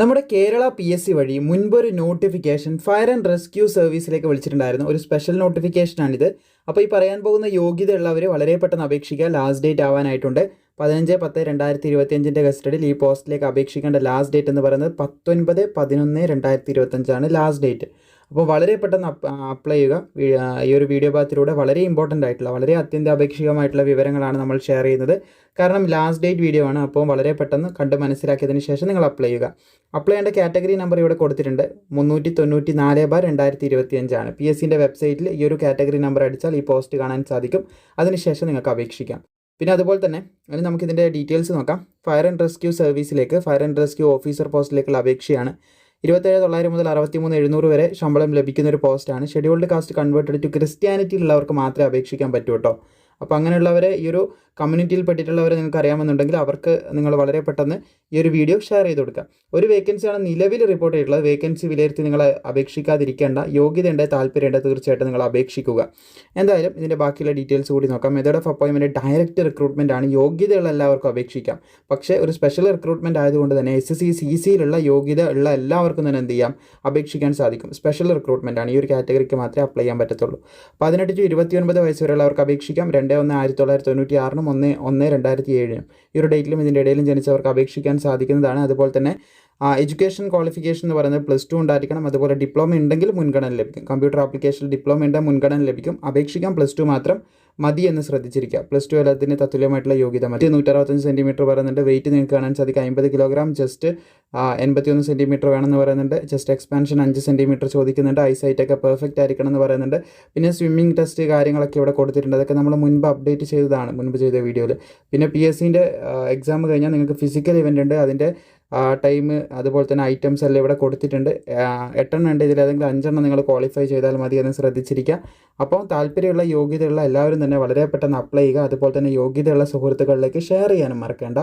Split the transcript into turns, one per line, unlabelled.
നമ്മുടെ Kerala P S C വഴി മുൻപൊരു നോട്ടിഫിക്കേഷൻ ഫയർ ആൻഡ് റെസ്ക്യൂ സർവീസിലേക്ക് വിളിച്ചിട്ടുണ്ടായിരുന്നു. ഒരു സ്പെഷ്യൽ നോട്ടിഫിക്കേഷനാണിത് അപ്പോൾ ഈ പറയാൻ പോകുന്ന യോഗ്യതയുള്ളവർ വളരെ പെട്ടെന്ന് അപേക്ഷിക്കുക. ലാസ്റ്റ് ഡേറ്റ് ആവാനായിട്ടുണ്ട്. പതിനഞ്ച് പത്ത് രണ്ടായിരത്തി ഇരുപത്തിയഞ്ചിന്റെ കസ്റ്റഡിയിൽ ഈ പോസ്റ്റിലേക്ക് അപേക്ഷിക്കേണ്ട ലാസ്റ്റ് ഡേറ്റ് എന്ന് പറയുന്നത് പത്തൊൻപത് പതിനൊന്ന് രണ്ടായിരത്തി ഇരുപത്തഞ്ചാണ് ലാസ്റ്റ് ഡേറ്റ് അപ്പോൾ വളരെ പെട്ടെന്ന് അപ്ലൈ ചെയ്യുക. ഈ ഒരു വീഡിയോ ഭാഗത്തിലൂടെ വളരെ ഇമ്പോർട്ടന്റ് ആയിട്ടുള്ള വളരെ അത്യന്താപേക്ഷികമായിട്ടുള്ള വിവരങ്ങളാണ് നമ്മൾ ഷെയർ ചെയ്യുന്നത്. കാരണം ലാസ്റ്റ് ഡേറ്റ് വീഡിയോ ആണ്. അപ്പോൾ വളരെ പെട്ടെന്ന് കണ്ട് മനസ്സിലാക്കിയതിന് ശേഷം നിങ്ങൾ അപ്ലൈ ചെയ്യുക. അപ്ലൈ ചെയ്യേണ്ട കാറ്റഗറി നമ്പർ ഇവിടെ കൊടുത്തിട്ടുണ്ട്. മുന്നൂറ്റി തൊണ്ണൂറ്റി നാല് ബാർ രണ്ടായിരത്തി ഇരുപത്തി അഞ്ചാണ് പി എസ് സിന്റെ വെബ്സൈറ്റിൽ ഈ ഒരു കാറ്റഗറി നമ്പർ അടിച്ചാൽ ഈ പോസ്റ്റ് കാണാൻ സാധിക്കും. അതിനുശേഷം നിങ്ങൾക്ക് അപേക്ഷിക്കാം. പിന്നെ അതുപോലെ തന്നെ ഇനി നമുക്കിതിന്റെ ഡീറ്റെയിൽസ് നോക്കാം. ഫയർ ആൻഡ് റെസ്ക്യൂ സർവീസിലേക്ക് ഫയർ ആൻഡ് റെസ്ക്യൂ ഓഫീസർ പോസ്റ്റിലേക്കുള്ള അപേക്ഷയാണ്. ഇരുപത്തേഴ് തൊള്ളായിരം മുതൽ അറുപത്തി മൂന്ന് എഴുന്നൂറ് വരെ ശമ്പളം ലഭിക്കുന്ന ഒരു പോസ്റ്റാണ് ഷെഡ്യൂൾഡ് കാസ്റ്റ് കൺവേർട്ടഡ് ടു ക്രിസ്ത്യാനിറ്റിയിലുള്ളവർക്ക് മാത്രമേ അപേക്ഷിക്കാൻ പറ്റൂ കേട്ടോ അപ്പോൾ അങ്ങനെയുള്ളവരെ ഈ ഒരു കമ്മ്യൂണിറ്റിയിൽ പെട്ടിട്ടുള്ളവരെ നിങ്ങൾക്ക് അറിയാമെന്നുണ്ടെങ്കിൽ അവർക്ക് നിങ്ങൾ വളരെ പെട്ടെന്ന് ഈ ഒരു വീഡിയോ ഷെയർ ചെയ്ത് കൊടുക്കുക ഒരു വേക്കൻസിയാണ് നിലവിൽ റിപ്പോർട്ട് ചെയ്തിട്ടുള്ളത്. വേക്കൻസി വിലയിരുത്തി നിങ്ങൾ അപേക്ഷിക്കാതിരിക്കേണ്ട യോഗ്യതയുണ്ട് താല്പര്യമുണ്ട് തീർച്ചയായിട്ടും നിങ്ങൾ അപേക്ഷിക്കുക. എന്തായാലും ഇതിന്റെ ബാക്കിയുള്ള ഡീറ്റെയിൽസ് കൂടി നോക്കാം. മെത്തേഡ് ഓഫ് അപ്പോയിൻമെന്റ് ഡയറക്റ്റ് റിക്രൂട്ട്മെന്റ് ആണ്. യോഗ്യതയുള്ള എല്ലാവർക്കും അപേക്ഷിക്കാം. പക്ഷേ ഒരു സ്പെഷ്യൽ റിക്രൂട്ട്മെന്റ് ആയതുകൊണ്ട് തന്നെ എസ് എസ് സി സി സിയിലുള്ള യോഗ്യത ഉള്ള എല്ലാവർക്കും തന്നെ എന്ത് ചെയ്യാം? അപേക്ഷിക്കാൻ സാധിക്കും. സ്പെഷ്യൽ റിക്രൂട്ട്മെന്റ് ആണ്. ഈ ഒരു കാറ്റഗറിക്ക് മാത്രമേ അപ്ലൈ ചെയ്യാൻ പറ്റത്തുള്ളൂ. പതിനെട്ട് ടു ഇരുപത്തിയൊൻപത് വയസ്സ് വരെയുള്ളവർക്ക് അപേക്ഷിക്കാം. രണ്ട് ഒന്ന് ആയിരത്തി തൊള്ളായിരത്തി തൊണ്ണൂറ്റി ആറിനും ഒന്ന് ഒന്ന് രണ്ടായിരത്തി ഏഴിനും ഈ ഒരു ഡേറ്റിലും ഇതിന്റെ ഇടയിലും ജനിച്ചവർക്ക് അപേക്ഷിക്കാൻ സാധിക്കുന്നതാണ്. അതുപോലെ തന്നെ എഡ്യൂക്കേഷൻ ക്വാളിഫിക്കേഷൻ എന്ന് പറയുന്നത് പ്ലസ് ടു ഉണ്ടായിരിക്കണം. അതുപോലെ ഡിപ്ലോമ ഉണ്ടെങ്കിൽ മുൻഗണന ലഭിക്കും. കമ്പ്യൂട്ടർ ആപ്ലിക്കേഷനിൽ ഡിപ്ലോമ ഉണ്ടെങ്കിൽ മുൻഗണന ലഭിക്കും. അപേക്ഷിക്കാൻ പ്ലസ് ടു മാത്രം മതി എന്ന് ശ്രദ്ധിച്ചിരിക്കുക. പ്ലസ് ടു എല്ലാത്തിന് തത്തുല്യമായിട്ടുള്ള യോഗ്യത മറ്റ് നൂറ്ററുപത്തഞ്ച് സെന്റിമീറ്റർ പറയുന്നുണ്ട്. വെയിറ്റ് നിങ്ങൾക്ക് കാണാൻ സാധിക്കും. അമ്പത് കിലോഗ്രാം ജസ്റ്റ് എൺപത്തിയൊന്ന് സെന്റിമീറ്റർ വേണമെന്ന് പറയുന്നുണ്ട്. ജസ്റ്റ് എക്സ്പാൻഷൻ അഞ്ച് സെന്റിമീറ്റർ ചോദിക്കുന്നുണ്ട്. ഐസൈറ്റ് ഒക്കെ പെർഫെക്റ്റ് ആയിരിക്കണം എന്ന് പറയുന്നുണ്ട്. പിന്നെ സ്വിമ്മിംഗ് ടെസ്റ്റ് കാര്യങ്ങളൊക്കെ ഇവിടെ കൊടുത്തിട്ടുണ്ട്. അതൊക്കെ നമ്മൾ മുൻപ് അപ്ഡേറ്റ് ചെയ്തതാണ്. മുൻപ് ചെയ്ത വീഡിയോയിൽ പിന്നെ പി എസ് സിന്റെ എക്സാം കഴിഞ്ഞാൽ നിങ്ങൾക്ക് ഫിസിക്കൽ ഇവന്റ് ഉണ്ട്. അതിന്റെ ടൈം അതുപോലെ തന്നെ ഐറ്റംസ് എല്ലാം ഇവിടെ കൊടുത്തിട്ടുണ്ട്. എട്ടെണ്ണം ഉണ്ട് ഇതിൽ. ഏതെങ്കിലും അഞ്ചെണ്ണം നിങ്ങൾ ക്വാളിഫൈ ചെയ്താൽ മതി എന്ന് ശ്രദ്ധിച്ചിരിക്കുക അപ്പോൾ താല്പര്യമുള്ള യോഗ്യതയുള്ള എല്ലാവരും തന്നെ വളരെ പെട്ടെന്ന് അപ്ലൈ ചെയ്യുക. അതുപോലെ തന്നെ യോഗ്യതയുള്ള സുഹൃത്തുക്കളിലേക്ക് ഷെയർ ചെയ്യാനും മറക്കേണ്ട.